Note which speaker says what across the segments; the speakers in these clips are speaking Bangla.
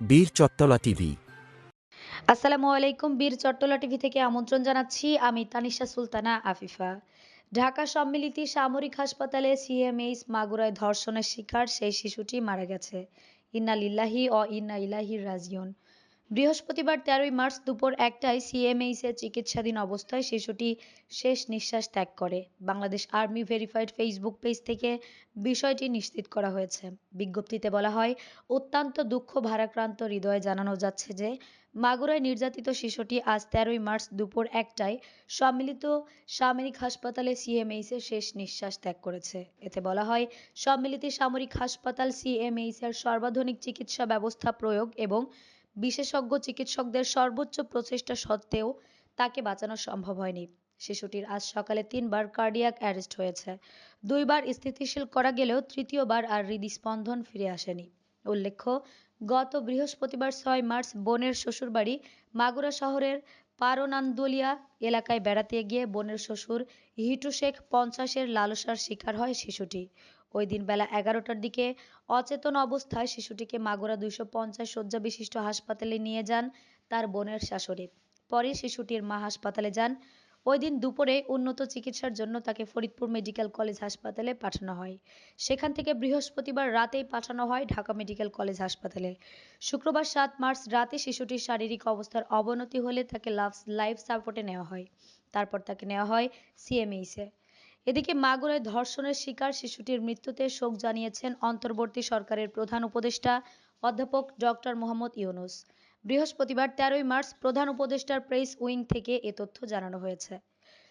Speaker 1: বীর চট্টলা টিভি।
Speaker 2: আসসালামু আলাইকুম, বীর চট্টলা টিভি থেকে আমন্ত্রণ জানাচ্ছি আমি তানিশা সুলতানা আফিফা। ঢাকা সম্মিলিত সামরিক হাসপাতালে সিএমএইচ মাগুরায় ধর্ষণের শিকার সেই শিশুটি মারা গেছে। ইন্না লিল্লাহি ও ইন্না ইলাহি রাজিউন। বৃহস্পতিবার তেরোই মার্চ দুপুর একটায় সিএমএইচ এর চিকিৎসাধীন অবস্থায় শিশুটি শেষ নিঃশ্বাস ত্যাগ করে। Bangladesh army verified Facebook page থেকে বিষয়টি নিশ্চিত করা হয়েছে। বিজ্ঞপ্তিতে বলা হয়, অত্যন্ত দুঃখ ভারাক্রান্ত হৃদয়ে জানানো যাচ্ছে যে, মাগুরায় নির্যাতিত শিশুটি আজ তেরোই মার্চ দুপুর একটায় সম্মিলিত সামরিক হাসপাতালে সিএমএইচ এর শেষ নিঃশ্বাস ত্যাগ করেছে। এতে বলা হয়, সম্মিলিত সামরিক হাসপাতাল সিএমএইচ এর সর্বাধুনিক চিকিৎসা ব্যবস্থা প্রয়োগ এবং বিশেষজ্ঞ চিকিৎসকদের সর্বোচ্চ প্রচেষ্টা সত্ত্বেও তাকে বাঁচানো সম্ভব হয়নি। শিশুটির আজ সকালে তিনবার কার্ডিয়াক অ্যারেস্ট হয়েছে। দুইবার স্থিতিশীল করা গেলেও তৃতীয়বার আর হৃদস্পন্দন ফিরে আসেনি। উল্লেখ্য, গত বৃহস্পতিবার ছয় মার্চ বোনের শ্বশুরবাড়ি মাগুরা শহরের পারনান্দলিয়া এলাকায় বেড়াতে গিয়ে বোনের শ্বশুর হিটু শেখ পঞ্চাশের লালসার শিকার হয় শিশুটি। ওই দিন বেলা এগারোটার দিকে অচেতন অবস্থায় শিশুটিকে মাগুরা দুইশো পঞ্চাশ শয্যা বিশিষ্ট হাসপাতালে নিয়ে যান তার বোনের শাশুড়ি। পরে শিশুটির মা হাসপাতালে যান। ওই দিন দুপুরে উন্নত চিকিৎসার জন্য তাকে ফরিদপুর মেডিকেল কলেজ হাসপাতালে পাঠানো হয়। সেখান থেকে বৃহস্পতিবার রাতেই পাঠানো হয় ঢাকা মেডিকেল কলেজ হাসপাতালে। শুক্রবার সাত মার্চ রাতে শিশুটির শারীরিক অবস্থার অবনতি হলে তাকে লাইফ সাপোর্টে নেওয়া হয়। তারপর তাকে নেওয়া হয় সিএমএইসে এদিকে মাগুরায় ধর্ষণের শিকার শিশুটির মৃত্যুতে শোক জানিয়েছেন অন্তর্বর্তী সরকারের প্রধান উপদেষ্টা অধ্যাপক ডক্টর মোহাম্মদ ইউনুস। বৃহস্পতিবার তেরোই মার্চ প্রধান উপদেষ্টার প্রেস উইং থেকে এ তথ্য জানানো হয়েছে।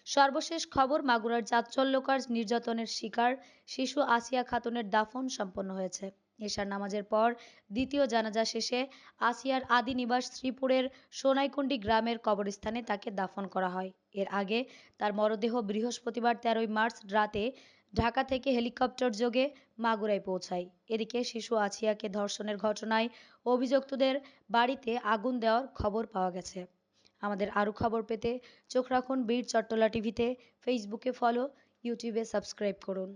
Speaker 2: সর্বশেষ খবর, মাগুরার চাঞ্চল্যকর নির্যাতনের শিকার শিশু আসিয়া খাতুনের দাফন সম্পন্ন হয়েছে। এশার নামাজের পর দ্বিতীয় জানাজা শেষে আসিয়ার আদি নিবাস শ্রীপুরের সোনাইকুণ্ডি গ্রামের কবরস্থানে তাকে দাফন করা হয়। এর আগে তার মরদেহ বৃহস্পতিবার তেরোই মার্চ রাতে ঢাকা থেকে হেলিকপ্টার যোগে মাগুরায় পৌঁছায়। এদিকে শিশু আসিয়াকে ধর্ষণের ঘটনায় অভিযুক্তদের বাড়িতে আগুন দেওয়ার খবর পাওয়া গেছে। আমাদের আরও খবর পেতে চোখ রাখুন বীর চট্টলা টিভিতে, ফেসবুকে ফলো, ইউটিউবে সাবস্ক্রাইব করুন।